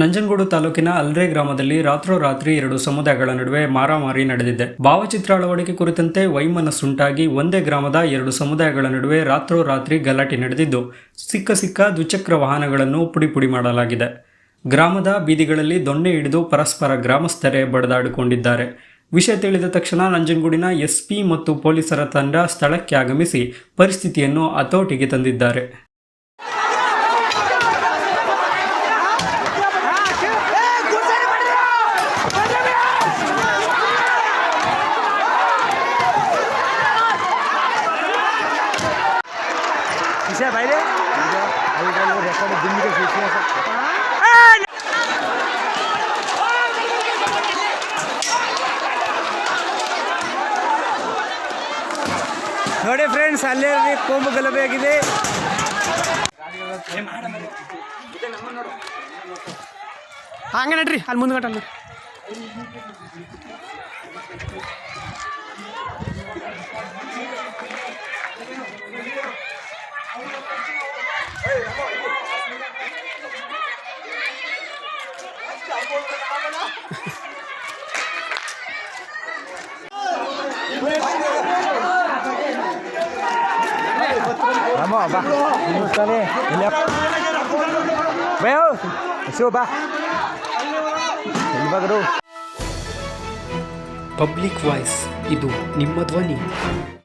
ನಂಜನಗೂಡು ತಾಲೂಕಿನ ಅಲ್ರೆ ಗ್ರಾಮದಲ್ಲಿ ರಾತ್ರೋರಾತ್ರಿ ಎರಡು ಸಮುದಾಯಗಳ ನಡುವೆ ಮಾರಾಮಾರಿ ನಡೆದಿದೆ. ಭಾವಚಿತ್ರ ಅಳವಡಿಕೆ ಕುರಿತಂತೆ ವೈಮನಸ್ಸುಂಟಾಗಿ ಒಂದೇ ಗ್ರಾಮದ ಎರಡು ಸಮುದಾಯಗಳ ನಡುವೆ ರಾತ್ರೋರಾತ್ರಿ ಗಲಾಟೆ ನಡೆದಿದ್ದು, ಸಿಕ್ಕ ಸಿಕ್ಕ ದ್ವಿಚಕ್ರ ವಾಹನಗಳನ್ನು ಪುಡಿ ಪುಡಿ ಮಾಡಲಾಗಿದೆ. ಗ್ರಾಮದ ಬೀದಿಗಳಲ್ಲಿ ದೊಣ್ಣೆ ಹಿಡಿದು ಪರಸ್ಪರ ಗ್ರಾಮಸ್ಥರೇ ಬಡದಾಡಿಕೊಂಡಿದ್ದಾರೆ. ವಿಷಯ ತಿಳಿದ ತಕ್ಷಣ ನಂಜನಗೂಡಿನ ಎಸ್ಪಿ ಮತ್ತು ಪೊಲೀಸರ ತಂಡ ಸ್ಥಳಕ್ಕೆ ಆಗಮಿಸಿ ಪರಿಸ್ಥಿತಿಯನ್ನು ಹತೋಟಿಗೆ ತಂದಿದ್ದಾರೆ. কিসে বাইরে রেকর্ডের দিন দিকে শুয়েছি ನೋಡಿ ಫ್ರೆಂಡ್ಸ್ ಅಲ್ಲೇ ಕೊಂಬು ಗಲಭೆ ಆಗಿದೆ ಹಂಗ ನಡ್ರಿ ಅಲ್ಲಿ ಮುಂದ್ಗಟ್ಟ ಅಷ್ಟೇ ಅಪ್ಪೋ ಅಂತಾ ಬರೋಣ ರಮೋ ಬಾ ಪಬ್ಲಿಕ್ ವಾಯ್ಸ್ ಇದು ನಿಮ್ಮ ಧ್ವನಿ.